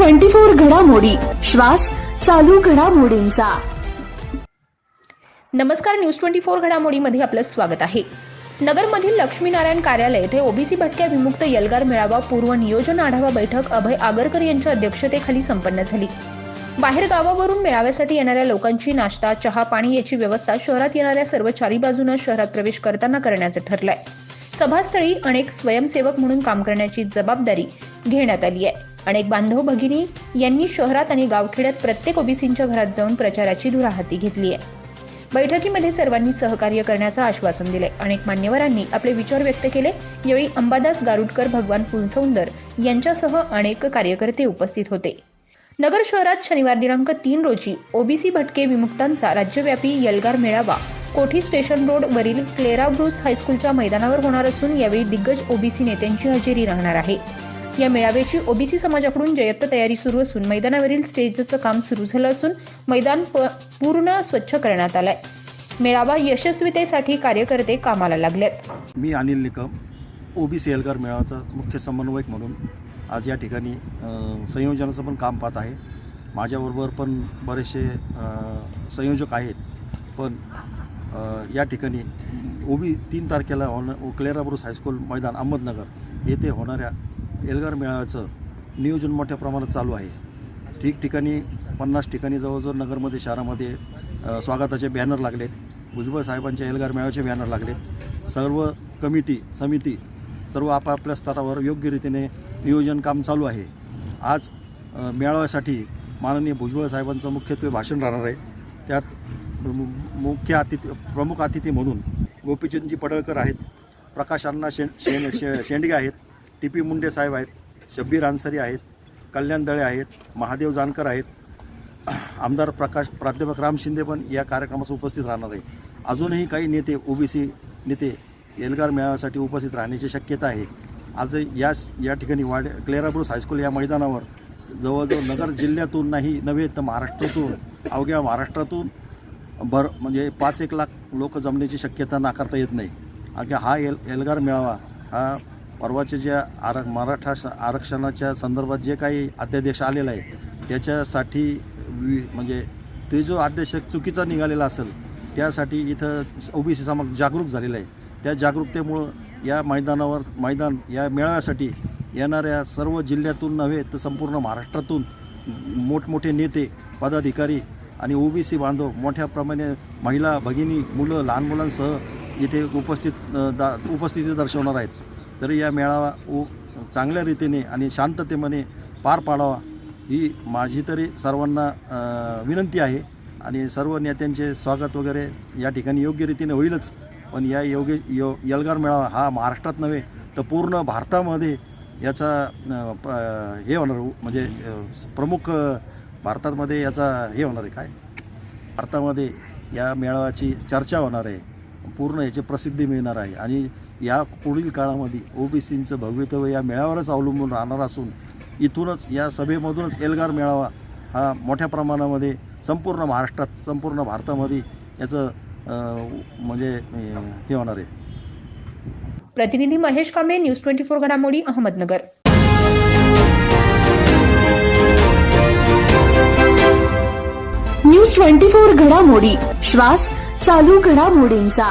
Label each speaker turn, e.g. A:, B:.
A: Twenty four घडामोडी. श्वास चालू घडामोडींचा.
B: नमस्कार न्यूज ट्वेंटी फोर घडामोडीमध्ये आपलं स्वागत आहे. नगरमधील लक्ष्मीनारायण कार्यालय येथे ओबीसी भटक्या विमुक्त यलगार मेळावा पूर्व नियोजन आढावा बैठक अभय आगरकर यांच्या अध्यक्षतेखाली संपन्न झाली. बाहेर गावावरून मेळाव्यासाठी येणाऱ्या लोकांची नाश्ता चहा पाणी याची व्यवस्था शहरात येणाऱ्या सर्व चारी बाजूनं शहरात प्रवेश करताना करण्याचं ठरलंय. सभास्थळी अनेक स्वयंसेवक म्हणून काम करण्याची जबाबदारी घेण्यात आली आहे. अनेक बांधव भगिनी यांनी शहरात आणि गावखेड्यात प्रत्येक ओबीसींच्या घरात जाऊन प्रचाराची धुरा हाती घेतली आहे. बैठकीमध्ये सर्वांनी सहकार्य करण्याचं आश्वासन दिले. अनेक मान्यवरांनी आपले विचार व्यक्त केले. यावेळी अंबादास गारुडकर भगवान फुलसौंदर यांच्यासह अनेक कार्यकर्ते उपस्थित होते. नगर शहरात शनिवार दिनांक तीन रोजी ओबीसी भटके विमुक्तांचा राज्यव्यापी यलगार मेळावा कोठी स्टेशन रोड वरील क्लेरा ब्रुस हायस्कूलच्या मैदानावर होणार असून यावेळी दिग्गज ओबीसी नेत्यांची हजेरी राहणार आहे. या मेळाव्याची ओबीसी समाजाकडून जयत्त तयारी सुरू असून मैदानावरील स्टेजचं काम सुरू झालं असून मैदान प- पूर्ण स्वच्छ करण्यात आलंय. मेळावा यशस्वीतेसाठी कार्यकर्ते कामाला लागलेत.
C: मी अनिल निकम ओबीसी एल्गार मेळाव्याचा मुख्य समन्वयक म्हणून आज या ठिकाणी संयोजनाचं पण काम पाहत आहे. माझ्याबरोबर पण बरेचसे संयोजक आहेत. पण या ठिकाणी ओबी तीन तारखेला होणं क्लेराब्रुस हायस्कूल मैदान अहमदनगर येथे होणाऱ्या एल्गार मेळाव्याचं नियोजन मोठ्या प्रमाणात चालू आहे. ठिकठिकाणी पन्नास ठिकाणी जवळजवळ नगरमध्ये शहरामध्ये स्वागताचे बॅनर लागलेत. भुजबळ साहेबांच्या एल्गार मेळाव्याचे बॅनर लागलेत. सर्व कमिटी समिती सर्व आपापल्या स्तरावर योग्य रीतीने नियोजन काम चालू आहे. आज मेळाव्यासाठी माननीय भुजबळ साहेबांचं मुख्यत्वे भाषण राहणार आहे. त्यात मु- मुख्य अतिथी प्रमुख अतिथी म्हणून गोपीचंदजी पडळकर आहेत प्रकाश अण्णा शे शे शे शेंडगे आहेत टी पी मुंडे साहेब आहेत शब्बीर अन्सारी आहेत कल्याण दळे आहेत महादेव जानकर आहेत. आमदार प्रकाश प्राध्यापक राम शिंदे पण या कार्यक्रमास उपस्थित राहणार आहे अजूनही काही नेते ओबीसी नेते एल्गार मेळाव्यासाठी उपस्थित राहण्याची शक्यता आहे. आज या या ठिकाणी वाड क्लेराब्रुस हायस्कूल या मैदानावर जवळजवळ नगर जिल्ह्यातून नाही नव्हे तर महाराष्ट्रातून अवघ्या महाराष्ट्रातून भर म्हणजे पाच एक लाख लोक जमण्याची शक्यता नाकारता येत नाही. अगदी हा एल एल्गार मेळावा हा परवाच्या ज्या आर मराठा आरक्षणाच्या संदर्भात जे काही अध्यादेश आलेला आहे त्याच्यासाठी वि म्हणजे ते जो अध्यादेश चुकीचा निघालेला असेल त्यासाठी इथं ओबीसी समाज जागरूक झालेला आहे. त्या जागरूकतेमुळं या मैदानावर मैदान या मेळाव्यासाठी येणाऱ्या सर्व जिल्ह्यातून नव्हे तर संपूर्ण महाराष्ट्रातून मोठमोठे नेते पदाधिकारी आणि ओबीसी बांधव मोठ्या प्रमाणे महिला भगिनी मुलं लहान मुलांसह इथे उपस्थित दा उपस्थिती दर्शवणार आहेत. तरी या मेळावा उ चांगल्या रीतीने आणि शांततेमध्ये पार पाडावा ही माझी तरी सर्वांना विनंती आहे. आणि सर्व नेत्यांचे स्वागत वगैरे या ठिकाणी योग्य रीतीने होईलच. पण या योग्य यो यलगार मेळावा हा महाराष्ट्रात नव्हे तर पूर्ण भारतामध्ये याचा हे होणार म्हणजे प्रमुख भारतामध्ये याचा हे होणार आहे. काय? भारतामध्ये या मेळाव्याची चर्चा होणार आहे. पूर्ण याची प्रसिद्धी मिळणार आहे. आणि या पुढील काळामध्ये ओबीसींचं भवितव्य या मेळाव्यावरच अवलंबून राहणार असून इथूनच या सभेमधूनच एल्गार मेळावा हा मोठ्या प्रमाणामध्ये संपूर्ण महाराष्ट्रात संपूर्ण भारतामध्ये याचं म्हणजे हे होणार आहे.
B: प्रतिनिधी Mahesh Kamble news twenty four घडामोडी अहमदनगर.
A: न्यूज ट्वेंटी फोर घडामोडी श्वास चालू घडामोडींचा